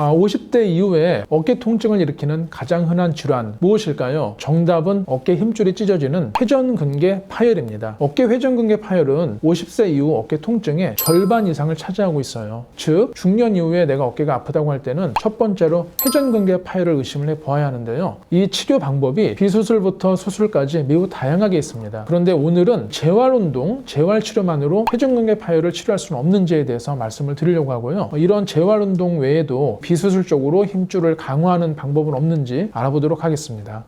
아, 50대 이후에 어깨 통증을 일으키는 가장 흔한 질환 무엇일까요? 정답은 어깨 힘줄이 찢어지는 회전근개 파열입니다. 어깨 회전근개 파열은 50세 이후 어깨 통증의 절반 이상을 차지하고 있어요. 즉 중년 이후에 내가 어깨가 아프다고 할 때는 첫 번째로 회전근개 파열을 의심을 해 보아야 하는데요. 이 치료 방법이 비수술부터 수술까지 매우 다양하게 있습니다. 그런데 오늘은 재활 운동, 재활 치료만으로 회전근개 파열을 치료할 수는 없는지에 대해서 말씀을 드리려고 하고요. 이런 재활 운동 외에도 비수술적으로 힘줄을 강화하는 방법은 없는지 알아보도록 하겠습니다.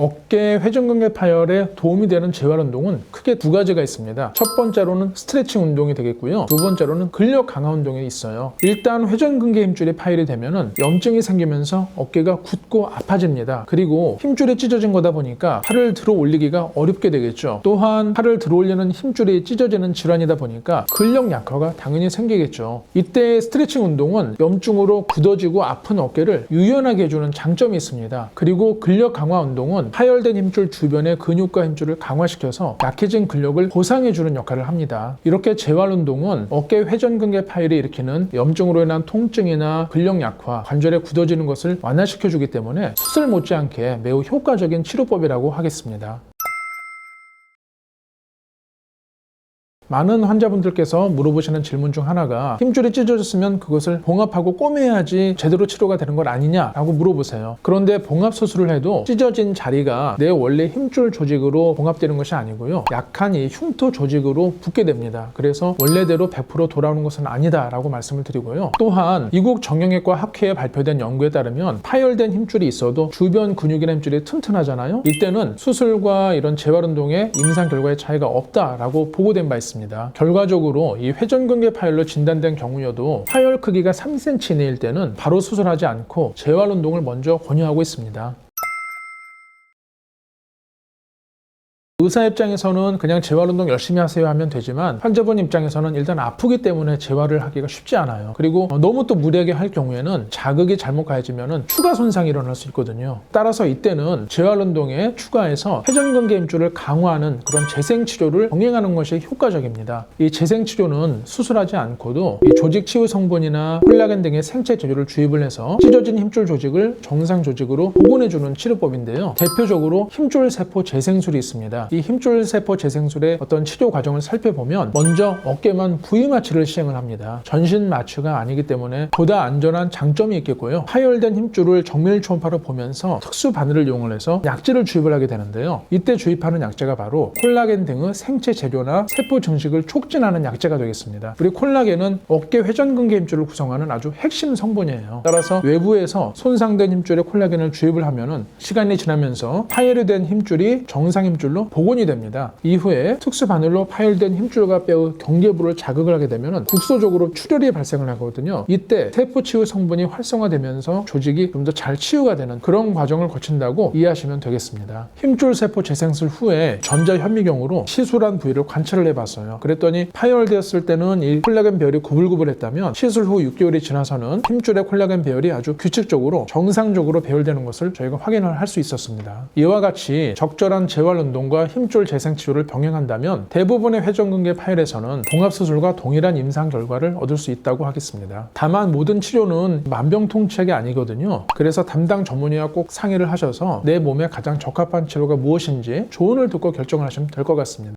어깨 회전근개 파열에 도움이 되는 재활 운동은 크게 두 가지가 있습니다. 첫 번째로는 스트레칭 운동이 되겠고요. 두 번째로는 근력 강화 운동이 있어요. 일단 회전근개 힘줄이 파열이 되면은 염증이 생기면서 어깨가 굳고 아파집니다. 그리고 힘줄이 찢어진 거다 보니까 팔을 들어 올리기가 어렵게 되겠죠. 또한 팔을 들어 올리는 힘줄이 찢어지는 질환이다 보니까 근력 약화가 당연히 생기겠죠. 이때 스트레칭 운동은 염증으로 굳어지고 아픈 어깨를 유연하게 해주는 장점이 있습니다. 그리고 근력 강화 운동은 파열된 힘줄 주변의 근육과 힘줄을 강화시켜서 약해진 근력을 보상해주는 역할을 합니다. 이렇게 재활 운동은 어깨 회전근개 파열이 일으키는 염증으로 인한 통증이나 근력 약화, 관절에 굳어지는 것을 완화시켜주기 때문에 수술 못지않게 매우 효과적인 치료법이라고 하겠습니다. 많은 환자분들께서 물어보시는 질문 중 하나가 힘줄이 찢어졌으면 그것을 봉합하고 꼬매야지 제대로 치료가 되는 것 아니냐라고 물어보세요. 그런데 봉합 수술을 해도 찢어진 자리가 내 원래 힘줄 조직으로 봉합되는 것이 아니고요. 약한 이 흉터 조직으로 붙게 됩니다. 그래서 원래대로 100% 돌아오는 것은 아니다라고 말씀을 드리고요. 또한 미국 정형외과 학회에 발표된 연구에 따르면 파열된 힘줄이 있어도 주변 근육이나 힘줄이 튼튼하잖아요. 이때는 수술과 이런 재활 운동의 임상 결과에 차이가 없다라고 보고된 바 있습니다. 결과적으로 이 회전근개 파열로 진단된 경우여도 파열 크기가 3cm 이내일 때는 바로 수술하지 않고 재활 운동을 먼저 권유하고 있습니다. 의사 입장에서는 그냥 재활운동 열심히 하세요 하면 되지만 환자분 입장에서는 일단 아프기 때문에 재활을 하기가 쉽지 않아요. 그리고 너무 또 무리하게 할 경우에는 자극이 잘못 가해지면 추가 손상이 일어날 수 있거든요. 따라서 이때는 재활운동에 추가해서 회전근개 힘줄을 강화하는 그런 재생치료를 병행하는 것이 효과적입니다. 이 재생치료는 수술하지 않고도 이 조직 치유 성분이나 콜라겐 등의 생체 재료를 주입을 해서 찢어진 힘줄 조직을 정상 조직으로 복원해주는 치료법인데요. 대표적으로 힘줄 세포 재생술이 있습니다. 이 힘줄 세포 재생술의 어떤 치료 과정을 살펴보면 먼저 어깨만 부위 마취를 시행을 합니다. 전신 마취가 아니기 때문에 보다 안전한 장점이 있겠고요. 파열된 힘줄을 정밀 초음파로 보면서 특수 바늘을 이용을 해서 약재를 주입을 하게 되는데요. 이때 주입하는 약재가 바로 콜라겐 등의 생체 재료나 세포 증식을 촉진하는 약재가 되겠습니다. 우리 콜라겐은 어깨 회전근개 힘줄을 구성하는 아주 핵심 성분이에요. 따라서 외부에서 손상된 힘줄에 콜라겐을 주입을 하면은 시간이 지나면서 파열이 된 힘줄이 정상 힘줄로 복원이 됩니다. 이후에 특수 바늘로 파열된 힘줄과 뼈의 경계부를 자극을 하게 되면 국소적으로 출혈이 발생을 하거든요. 이때 세포 치유 성분이 활성화되면서 조직이 좀 더 잘 치유가 되는 그런 과정을 거친다고 이해하시면 되겠습니다. 힘줄 세포 재생술 후에 전자 현미경으로 시술한 부위를 관찰을 해봤어요. 그랬더니 파열되었을 때는 이 콜라겐 배열이 구불구불했다면 시술 후 6개월이 지나서는 힘줄의 콜라겐 배열이 아주 규칙적으로 정상적으로 배열되는 것을 저희가 확인을 할 수 있었습니다. 이와 같이 적절한 재활 운동과 힘줄 재생 치료를 병행한다면 대부분의 회전근개 파열에서는 봉합 수술과 동일한 임상 결과를 얻을 수 있다고 하겠습니다. 다만 모든 치료는 만병통치약이 아니거든요. 그래서 담당 전문의와 꼭 상의를 하셔서 내 몸에 가장 적합한 치료가 무엇인지 조언을 듣고 결정을 하시면 될 것 같습니다.